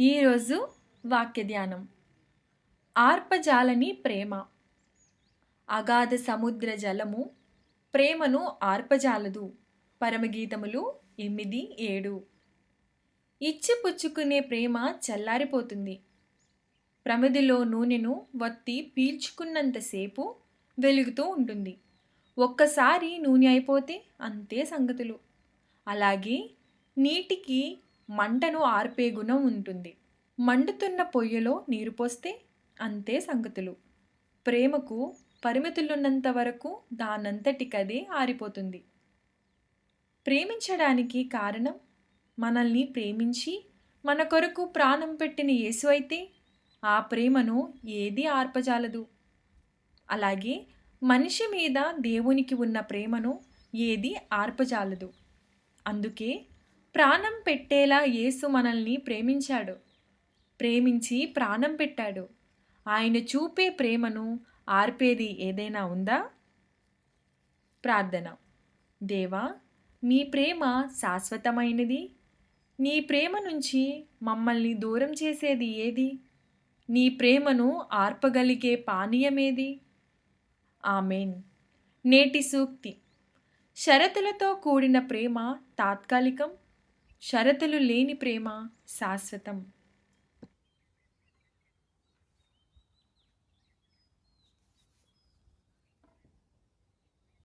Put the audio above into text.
ఈరోజు వాక్య ధ్యానం ఆర్పజాలని ప్రేమ. అగాధ సముద్ర జలము ప్రేమను ఆర్పజాలదు. పరమగీతములు ఎనిమిది ఏడు. ఇచ్చి పుచ్చుకునే ప్రేమ చల్లారిపోతుంది. ప్రమిదిలో నూనెను వత్తి పీల్చుకున్నంతసేపు వెలుగుతూ ఉంటుంది. ఒక్కసారి నూనె అయిపోతే అంతే సంగతులు. అలాగే నీటికి మంటను ఆర్పే గుణం ఉంటుంది. మండుతున్న పొయ్యిలో నీరు పోస్తే అంతే సంగతులు. ప్రేమకు పరిమితులున్నంత వరకు దానంతటికదే ఆరిపోతుంది. ప్రేమించడానికి కారణం మనల్ని ప్రేమించి మన కొరకు ప్రాణం పెట్టిన యేసు అయితే ఆ ప్రేమను ఏది ఆర్పజాలదు. అలాగే మనిషి మీద దేవునికి ఉన్న ప్రేమను ఏది ఆర్పజాలదు. అందుకే ప్రాణం పెట్టేలా యేసు మనల్ని ప్రేమించాడు. ప్రేమించి ప్రాణం పెట్టాడు. ఆయన చూపే ప్రేమను ఆర్పేది ఏదైనా ఉందా? ప్రార్థన. దేవా మీ ప్రేమ శాశ్వతమైనది? నీ ప్రేమ నుంచి మమ్మల్ని దూరం చేసేది ఏది? నీ ప్రేమను ఆర్పగలిగే పానీయమేది? ఆమెన్. నేటి సూక్తి. షరతులతో కూడిన ప్రేమ తాత్కాలికం. షరతులు లేని ప్రేమ శాశ్వతం.